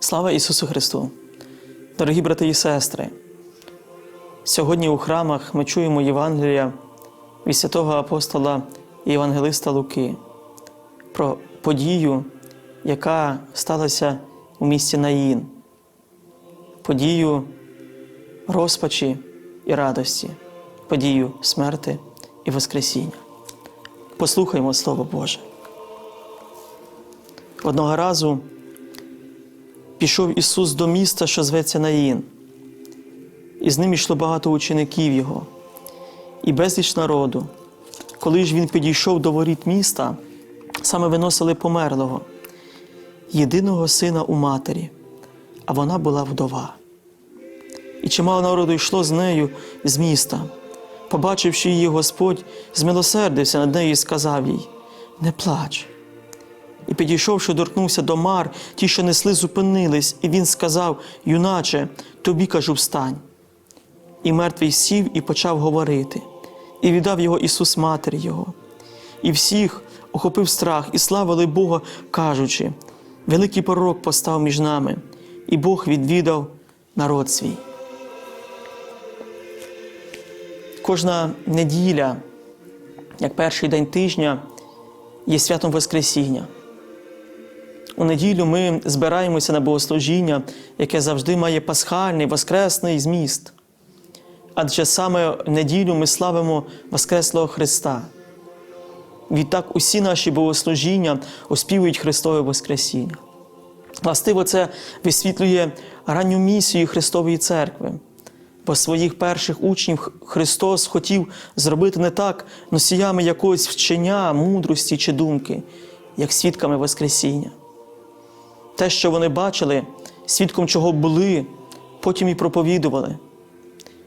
Слава Ісусу Христу! Дорогі брати і сестри! Сьогодні у храмах ми чуємо Євангелія від святого апостола і Євангелиста Луки про подію, яка сталася у місті Наїн, подію розпачі і радості, подію смерти і Воскресіння. Послухаймо Слово Боже. Одного разу пішов Ісус до міста, що зветься Наїн, і з ним йшло багато учеників Його, і безліч народу. Коли ж він підійшов до воріт міста, саме виносили померлого, єдиного сина у матері, а вона була вдова. І чимало народу йшло з нею з міста. Побачивши її, Господь змилосердився над нею і сказав їй: Не плач. І підійшовши, доторкнувся до мар, ті, що несли, зупинились, і він сказав: Юначе, тобі кажу, встань. І мертвий сів і почав говорити, і віддав його Ісус Матері Його. І всіх охопив страх, і славили Бога, кажучи: Великий пророк постав між нами, і Бог відвідав народ свій. Кожна неділя, як перший день тижня, є святом Воскресіння. У неділю ми збираємося на богослужіння, яке завжди має пасхальний, воскресний зміст. Адже саме в неділю ми славимо Воскреслого Христа. Відтак усі наші богослужіння оспівують Христове Воскресіння. Властиво, це висвітлює ранню місію Христової Церкви. Бо своїх перших учнів Христос хотів зробити не так носіями якогось вчення, мудрості чи думки, як свідками Воскресіння. Те, що вони бачили, свідком чого були, потім і проповідували.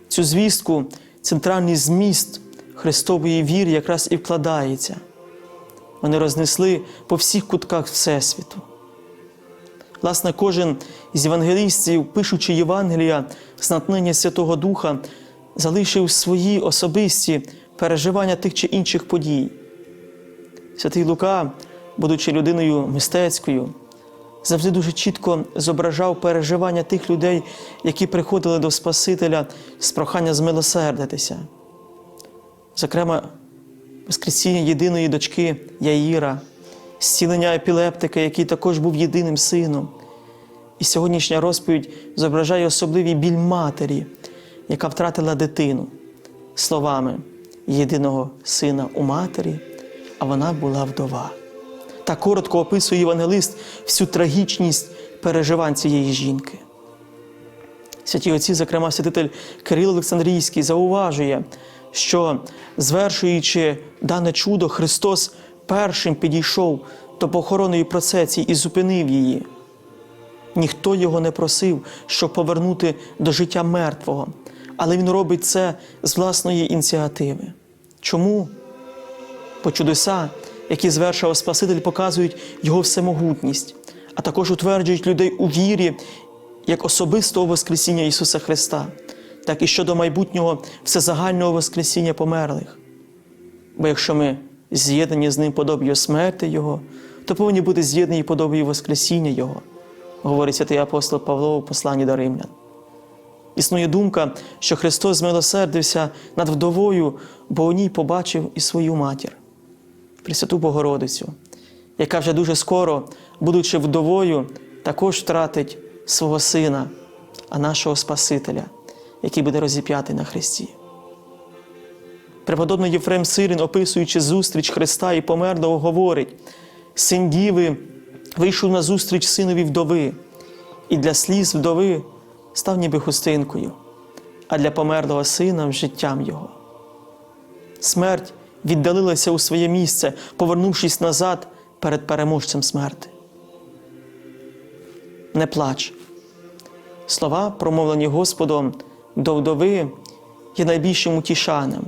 Цю звістку, центральний зміст Христової віри якраз і вкладається. Вони рознесли по всіх кутках Всесвіту. Власне, кожен з євангелістів, пишучи Євангелія з натхнення Святого Духа, залишив свої особисті переживання тих чи інших подій. Святий Лука, будучи людиною мистецькою, завжди дуже чітко зображав переживання тих людей, які приходили до Спасителя з прохання змилосердитися. Зокрема, Воскресіння єдиної дочки Яїра, зцілення епілептика, який також був єдиним сином. І сьогоднішня розповідь зображає особливий біль матері, яка втратила дитину словами єдиного сина у матері, а вона була вдова. Так коротко описує євангелист всю трагічність переживань цієї жінки. Святі отці, зокрема, святитель Кирил Олександрійський, зауважує, що, звершуючи дане чудо, Христос першим підійшов до похоронної процесії і зупинив її. Ніхто його не просив, щоб повернути до життя мертвого, але Він робить це з власної ініціативи. Чому? Бо чудеса, які звершував Спаситель, показують Його всемогутність, а також утверджують людей у вірі як особистого Воскресіння Ісуса Христа, так і щодо майбутнього всезагального Воскресіння померлих. Бо якщо ми з'єднані з Ним подобою смерти Його, то повинні бути з'єднані подобою Воскресіння Його, говорить святий апостол Павло у посланні до Римлян. Існує думка, що Христос змилосердився над вдовою, бо у ній побачив і свою матір, Пресвяту Богородицю, яка вже дуже скоро, будучи вдовою, також втратить свого Сина, а нашого Спасителя, який буде розіп'ятий на Христі. Преподобний Єфрем Сирин, описуючи зустріч Христа і померлого, говорить: син Діви вийшов на зустріч синові вдови, і для сліз вдови став ніби хустинкою, а для померлого сина життям його. Смерть віддалилася у своє місце, повернувшись назад перед переможцем смерти. Не плач. Слова, промовлені Господом до вдови, є найбільшим утішанням,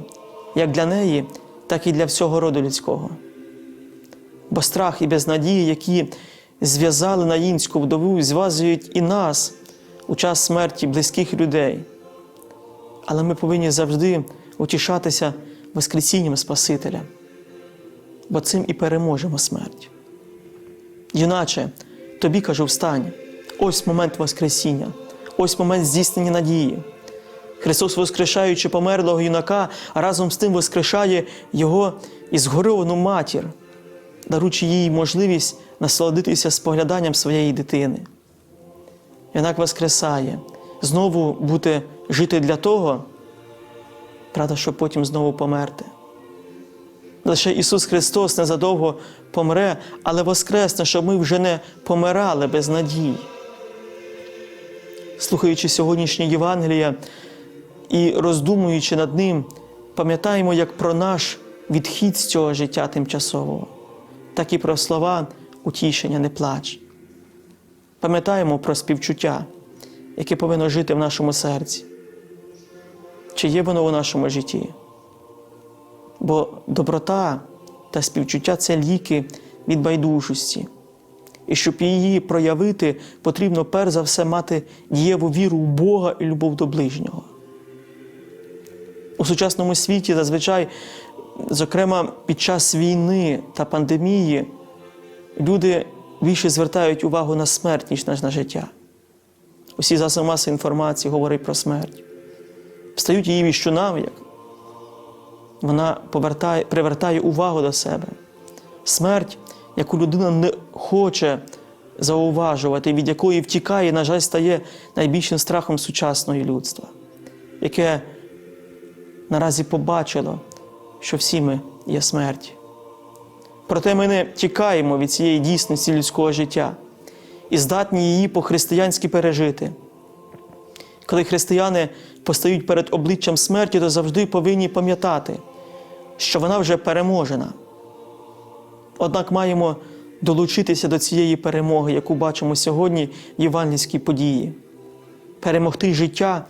як для неї, так і для всього роду людського. Бо страх і безнадії, які зв'язали наїнську вдову, зв'язують і нас, у час смерті близьких людей. Але ми повинні завжди утішатися Воскресінням Спасителя, бо цим і переможемо смерть. Юначе, тобі кажу, встань, ось момент Воскресіння, ось момент здійснення надії. Христос, воскрешаючи померлого юнака, разом з тим воскрешає Його і згорьовану матір, даруючи їй можливість насолодитися спогляданням своєї дитини. Юнак воскресає, знову бути жити для того, правда, щоб потім знову померти. Лише Ісус Христос незадовго помре, але воскресне, щоб ми вже не помирали без надії. Слухаючи сьогоднішнє Євангелія і роздумуючи над ним, пам'ятаємо як про наш відхід з цього життя тимчасового, так і про слова утішення, не плач. Пам'ятаємо про співчуття, яке повинно жити в нашому серці. Чи є воно у нашому житті? Бо доброта та співчуття це ліки від байдужості. І щоб її проявити, потрібно перш за все мати дієву віру в Бога і любов до ближнього. У сучасному світі зазвичай, зокрема під час війни та пандемії, люди більше звертають увагу на смерть, ніж на життя. Усі засоби масової інформації говорять про смерть. Встають її віщунами, як вона повертає, привертає увагу до себе. Смерть, яку людина не хоче зауважувати, від якої втікає, на жаль, стає найбільшим страхом сучасного людства, яке наразі побачило, що всі ми є смерть. Проте ми не тікаємо від цієї дійсності людського життя і здатні її по-християнськи пережити. Коли християни постають перед обличчям смерті, то завжди повинні пам'ятати, що вона вже переможена. Однак маємо долучитися до цієї перемоги, яку бачимо сьогодні в євангельській події, перемогти життя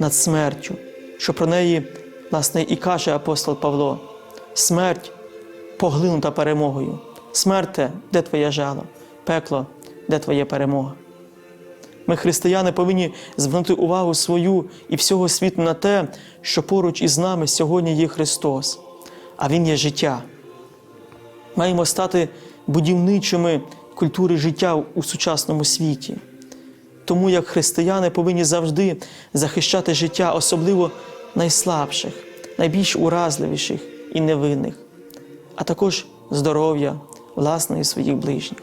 над смертю, що про неї, власне, і каже апостол Павло: смерть поглинута перемогою. Смерте, де твоє жало, пекло, де твоя перемога. Ми, християни, повинні звернути увагу свою і всього світу на те, що поруч із нами сьогодні є Христос, а Він є життя. Маємо стати будівничими культури життя у сучасному світі. Тому як християни повинні завжди захищати життя, особливо найслабших, найбільш уразливіших і невинних, а також здоров'я власне і своїх ближніх.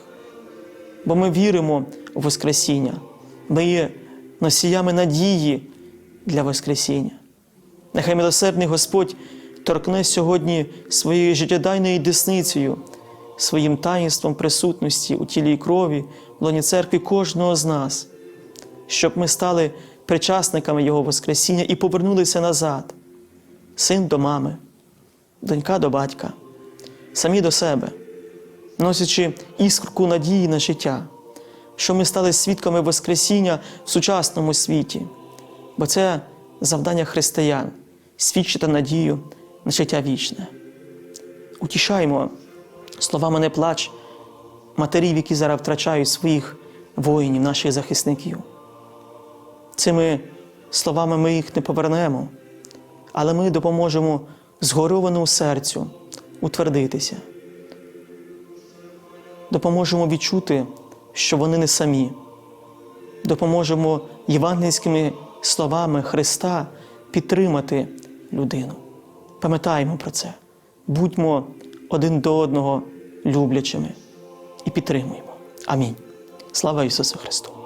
Бо ми віримо у Воскресіння, ми є носіями надії для Воскресіння. Нехай милосердний Господь торкне сьогодні своєю життєдайною десницею, своїм таїнством присутності у тілі і крові, в лоні церкві кожного з нас, щоб ми стали причасниками Його Воскресіння і повернулися назад, син до мами, донька до батька, самі до себе, носячи іскорку надії на життя, що ми стали свідками Воскресіння в сучасному світі, бо це завдання християн свідчити надію на життя вічне. Утішаємо словами не плач матерів, які зараз втрачають своїх воїнів, наших захисників. Цими словами ми їх не повернемо, але ми допоможемо згорьованому серцю утвердитися. Допоможемо відчути, що вони не самі. Допоможемо євангельськими словами Христа підтримати людину. Пам'ятаємо про це, будьмо один до одного люблячими і підтримуємо. Амінь. Слава Ісусу Христу!